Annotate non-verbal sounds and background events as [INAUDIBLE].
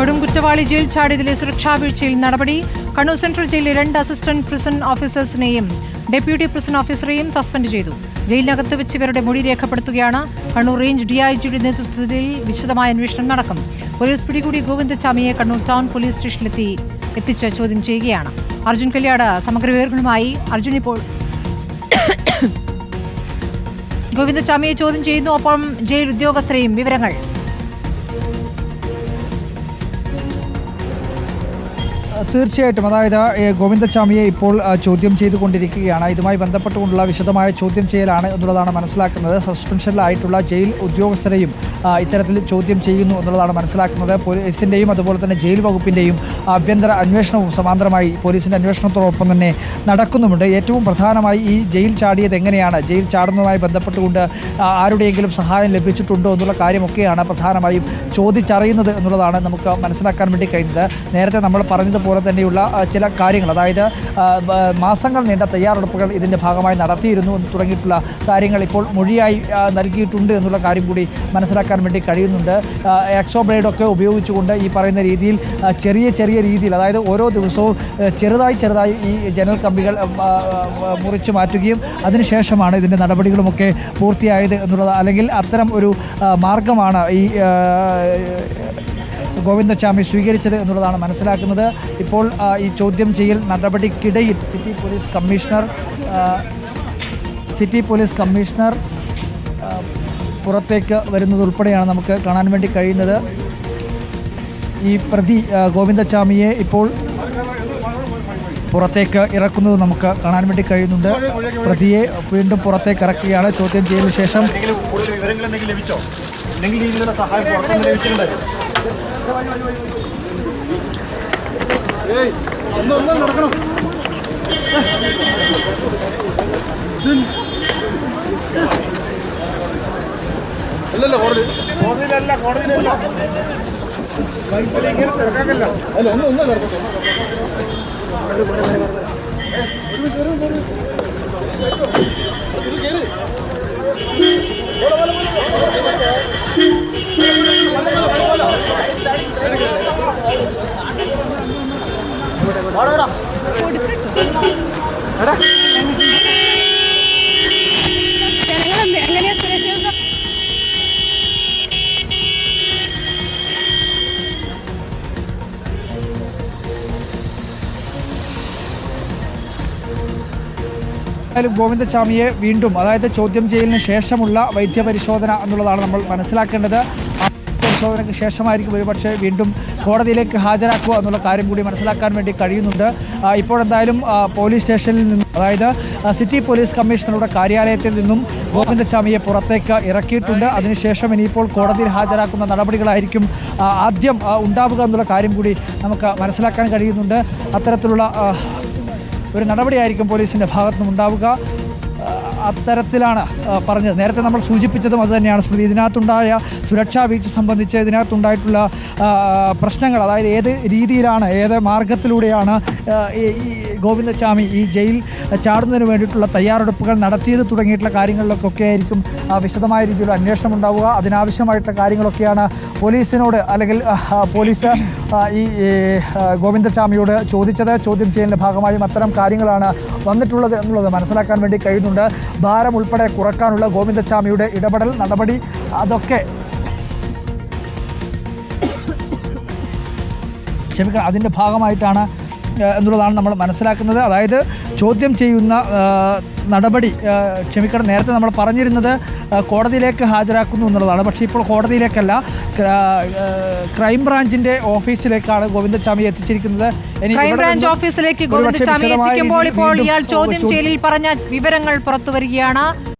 കൊടും കുറ്റവാളി ജയിൽ ചാടിയതിലെ സുരക്ഷാ വീഴ്ചയിൽ നടപടി. കണ്ണൂർ സെൻട്രൽ ജയിലിലെ രണ്ട് അസിസ്റ്റന്റ് പ്രിസൺ ഓഫീസേഴ്സിനെയും ഡെപ്യൂട്ടി പ്രിസൺ ഓഫീസറെയും സസ്പെൻഡ് ചെയ്തു. ജയിലിനകത്ത് വെച്ച് ഇവരുടെ മൊഴി രേഖപ്പെടുത്തുകയാണ് കണ്ണൂർ റേഞ്ച് ഡിഐജിയുടെ നേതൃത്വത്തിൽ വിശദമായ അന്വേഷണം നടക്കും. പോലീസ് പിടികൂടി ഗോവിന്ദച്ചാമിയെ കണ്ണൂർ ടൗൺ പോലീസ് സ്റ്റേഷനിലെത്തി എത്തിച്ച് ചോദ്യം ചെയ്യുകയാണ്. അർജുൻ കല്യാട് സമഗ്ര വിവരങ്ങളുമായി അർജുൻ ഇപ്പോൾ [COUGHS] ഗോവിന്ദച്ചാമിയെ ചോദ്യം ചെയ്യുന്നു. ഒപ്പം ജയിൽ ഉദ്യോഗസ്ഥരെയും വിവരങ്ങൾ. തീർച്ചയായിട്ടും. അതായത് ഗോവിന്ദസ്വാമിയെ ഇപ്പോൾ ചോദ്യം ചെയ്തുകൊണ്ടിരിക്കുകയാണ്. ഇതുമായി ബന്ധപ്പെട്ടുകൊണ്ടുള്ള വിശദമായ ചോദ്യം ചെയ്യലാണ് എന്നുള്ളതാണ് മനസ്സിലാക്കുന്നത്. സസ്പെൻഷനിലായിട്ടുള്ള ജയിൽ ഉദ്യോഗസ്ഥരെയും ഇത്തരത്തിൽ ചോദ്യം ചെയ്യുന്നു എന്നുള്ളതാണ് മനസ്സിലാക്കുന്നത്. പോലീസിന്റെയും അതുപോലെ തന്നെ ജയിൽ വകുപ്പിന്റെയും ആഭ്യന്തര അന്വേഷണവും സമാന്തരമായി പോലീസിന്റെ അന്വേഷണത്തോടൊപ്പം തന്നെ നടക്കുന്നുമുണ്ട്. ഏറ്റവും പ്രധാനമായി ഈ ജയിൽ ചാടിയത് എങ്ങനെയാണ്? ജയിൽ ചാടുന്നതുമായി ബന്ധപ്പെട്ടുകൊണ്ട് ആരുടെയെങ്കിലും സഹായം ലഭിച്ചിട്ടുണ്ടോ എന്നുള്ള കാര്യമൊക്കെയാണ് പ്രധാനമായും ചോദിച്ചറിയുന്നത് എന്നുള്ളതാണ് നമുക്ക് മനസ്സിലാക്കാൻ വേണ്ടി കഴിഞ്ഞത്. നേരത്തെ നമ്മൾ പറഞ്ഞതുപോലെ തന്നെയുള്ള ചില കാര്യങ്ങൾ. അതായത് മാസങ്ങൾ നീണ്ട തയ്യാറെടുപ്പുകൾ ഇതിന്റെ ഭാഗമായി നടത്തിയിരുന്നു എന്ന് തുടങ്ങിയിട്ടുള്ള കാര്യങ്ങൾ ഇപ്പോൾ മൊഴിയായി നൽകിയിട്ടുണ്ട് എന്നുള്ള കാര്യം കൂടി മനസ്സിലാക്കാൻ വേണ്ടി കഴിയുന്നുണ്ട്. എക്സോ ബ്ലേഡൊക്കെ ഉപയോഗിച്ചുകൊണ്ട് ഈ പറയുന്ന രീതിയിൽ ചെറിയ ചെറിയ രീതിയിൽ അതായത് ഓരോ ദിവസവും ചെറുതായി ചെറുതായി ഈ ജനൽ കമ്പികൾ മുറിച്ച് മാറ്റുകയും അതിനുശേഷമാണ് ഇതിന്റെ നടപടികളുമൊക്കെ പൂർത്തിയായത് എന്നുള്ളത്. അല്ലെങ്കിൽ അത്തരം ഒരു മാർഗമാണ് ഈ ഗോവിന്ദസ്വാമി സ്വീകരിച്ചത് എന്നുള്ളതാണ് മനസ്സിലാക്കുന്നത്. ഇപ്പോൾ ഈ ചോദ്യം ചെയ്യൽ നടപടിക്കിടയിൽ city police commissioner city police commissioner പുറത്തേക്ക് വരുന്നതുൾപ്പെടെയാണ് നമുക്ക് കാണാൻ വേണ്ടി കഴിയുന്നത്. ഈ പ്രതി ഗോവിന്ദസ്വാമിയെ ഇപ്പോൾ പുറത്തേക്ക് ഇറക്കുന്നത് നമുക്ക് കാണാൻ വേണ്ടി കഴിയുന്നുണ്ട്. പ്രതിയെ വീണ്ടും പുറത്തേക്ക് ഇറക്കുകയാണ്. ചോദ്യം ചെയ്യലിന് ശേഷം എന്തെങ്കിലും കൂടുതൽ ഈ രീതിയിലുള്ള സഹായം പുറത്തുനിന്ന് ലഭിച്ചിട്ടുണ്ടായിരുന്നു കോടതിയിലല്ല കോടതിയിലല്ല. ഇങ്ങനെ തിരക്കാക്കല്ല. അല്ല ഒന്നും ഒന്നും ജനങ്ങൾ എങ്ങനെയാ ഗോവിന്ദസ്വാമിയെ വീണ്ടും അതായത് ചോദ്യം ചെയ്യലിന് ശേഷമുള്ള വൈദ്യപരിശോധന എന്നുള്ളതാണ് നമ്മൾ മനസ്സിലാക്കേണ്ടത്. പരിശോധനയ്ക്ക് ശേഷമായിരിക്കും ഒരുപക്ഷെ വീണ്ടും കോടതിയിലേക്ക് ഹാജരാക്കുക എന്നുള്ള കാര്യം കൂടി മനസ്സിലാക്കാൻ വേണ്ടി കഴിയുന്നുണ്ട്. ഇപ്പോൾ എന്തായാലും പോലീസ് സ്റ്റേഷനിൽ നിന്ന് അതായത് സിറ്റി പോലീസ് കമ്മീഷണറുടെ കാര്യാലയത്തിൽ നിന്നും ഗോവിന്ദസ്വാമിയെ പുറത്തേക്ക് ഇറക്കിയിട്ടുണ്ട്. അതിനുശേഷം ഇനിയിപ്പോൾ കോടതിയിൽ ഹാജരാക്കുന്ന നടപടികളായിരിക്കും ആദ്യം ഉണ്ടാവുക എന്നുള്ള കാര്യം കൂടി നമുക്ക് മനസ്സിലാക്കാൻ കഴിയുന്നുണ്ട്. അത്തരത്തിലുള്ള ഒരു നടപടിയായിരിക്കും പോലീസിന്റെ ഭാഗത്തു നിന്നും ഉണ്ടാവുക. അത്തരത്തിലാണ് പറഞ്ഞത്. നേരത്തെ നമ്മൾ സൂചിപ്പിച്ചതും അതുതന്നെയാണ് സ്മൃതി ഇതിനകത്തുണ്ടായ സുരക്ഷാ വീഴ്ച സംബന്ധിച്ച് ഇതിനകത്തുണ്ടായിട്ടുള്ള പ്രശ്നങ്ങൾ അതായത് ഏത് രീതിയിലാണ് ഏത് മാർഗത്തിലൂടെയാണ് ഈ ഗോവിന്ദസ്വാമി ഈ ജയിൽ ചാടുന്നതിന് വേണ്ടിയിട്ടുള്ള തയ്യാറെടുപ്പുകൾ നടത്തിയത് തുടങ്ങിയിട്ടുള്ള കാര്യങ്ങളിലൊക്കെ ആയിരിക്കും വിശദമായ രീതിയിൽ അന്വേഷണം ഉണ്ടാവുക. അതിനാവശ്യമായിട്ടുള്ള കാര്യങ്ങളൊക്കെയാണ് പോലീസിനോട് അല്ലെങ്കിൽ പോലീസ് ഈ ഗോവിന്ദസ്വാമിയോട് ചോദിച്ചത്. ചോദ്യം ചെയ്യലിന്റെ ഭാഗമായും അത്തരം കാര്യങ്ങളാണ് വന്നിട്ടുള്ളത് എന്നുള്ളത് മനസ്സിലാക്കാൻ വേണ്ടി കഴിയുന്നുണ്ട്. ഭാരം ഉൾപ്പെടെ കുറക്കാനുള്ള ഗോവിന്ദസ്വാമിയുടെ ഇടപെടൽ നടപടി അതൊക്കെ [COUGHS] ക്ഷമിക്കണം അതിന്റെ ഭാഗമായിട്ടാണ് എന്നുള്ളതാണ് നമ്മൾ മനസ്സിലാക്കുന്നത്. അതായത് ചോദ്യം ചെയ്യുന്ന നടപടി ക്ഷമിക്കണം നേരത്തെ നമ്മൾ പറഞ്ഞിരുന്നത് കോടതിയിലേക്ക് ഹാജരാക്കുന്നു എന്നുള്ളതാണ്. പക്ഷേ ഇപ്പോൾ കോടതിയിലേക്കല്ല ക്ര- ക്രൈം ബ്രാഞ്ചിന്റെ ഓഫീസിലേക്കാണ് ഗോവിന്ദസ്വാമി എത്തിച്ചിരിക്കുന്നത്. ക്രൈംബ്രാഞ്ച് ക്രൈം ബ്രാഞ്ച് ഓഫീസിലേക്ക് ഗോവിന്ദസ്വാമി എത്തിക്കുമ്പോൾ ഇപ്പോൾ ഇയാൾ ചോദ്യം- ചെയ്യലിൽ പറഞ്ഞ വിവരങ്ങൾ പുറത്തു വരികയാണ്.